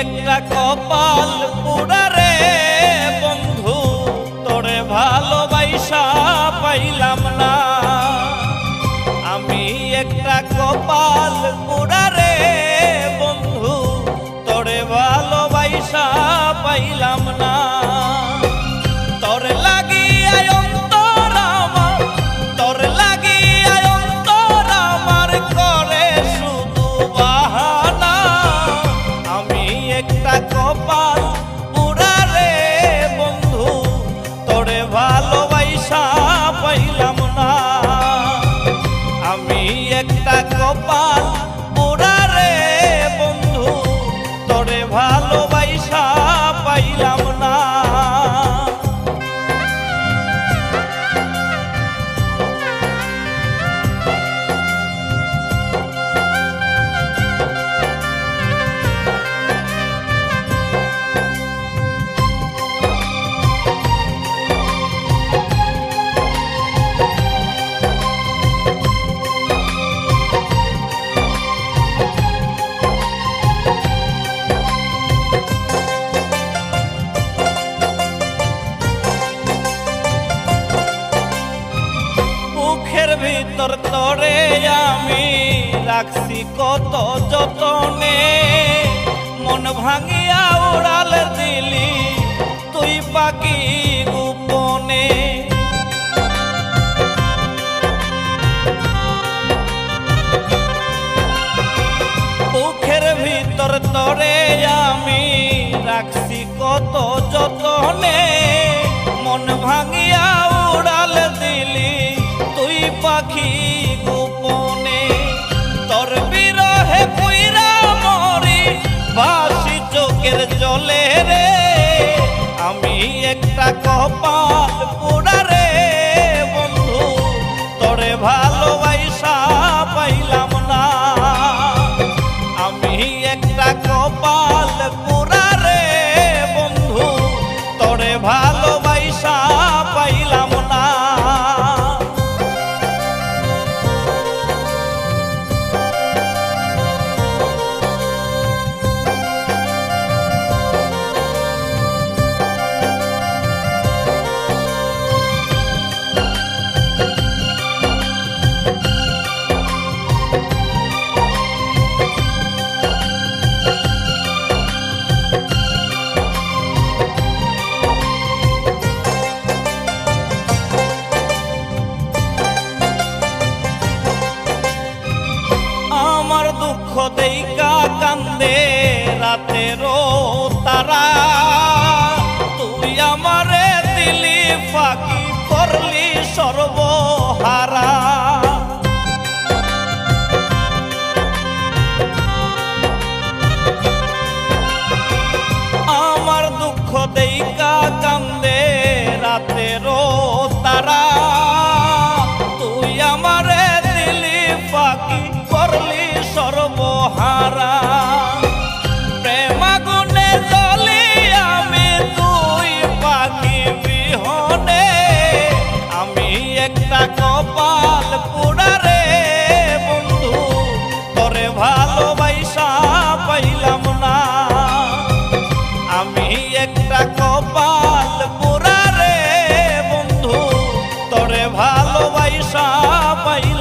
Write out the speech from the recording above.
একটা কপাল পুরারে বন্ধু, তোরে ভালোবাসা পাইলাম না। আমি একটা কপাল পুরারে বন্ধু, তোরে ভালোবাসা পাইলাম না। আমি একটা কপাল রাখছি কত যতনে। মন ভাঙিয়া উড়াল দিলি তুই পাখি গোপনে। পুখের ভিতর তরে আমি রাখছি কত যতনে। মন ভাঙি চোখের জলে রে আমি একটা কপা agarrar. પૈસા પૈસા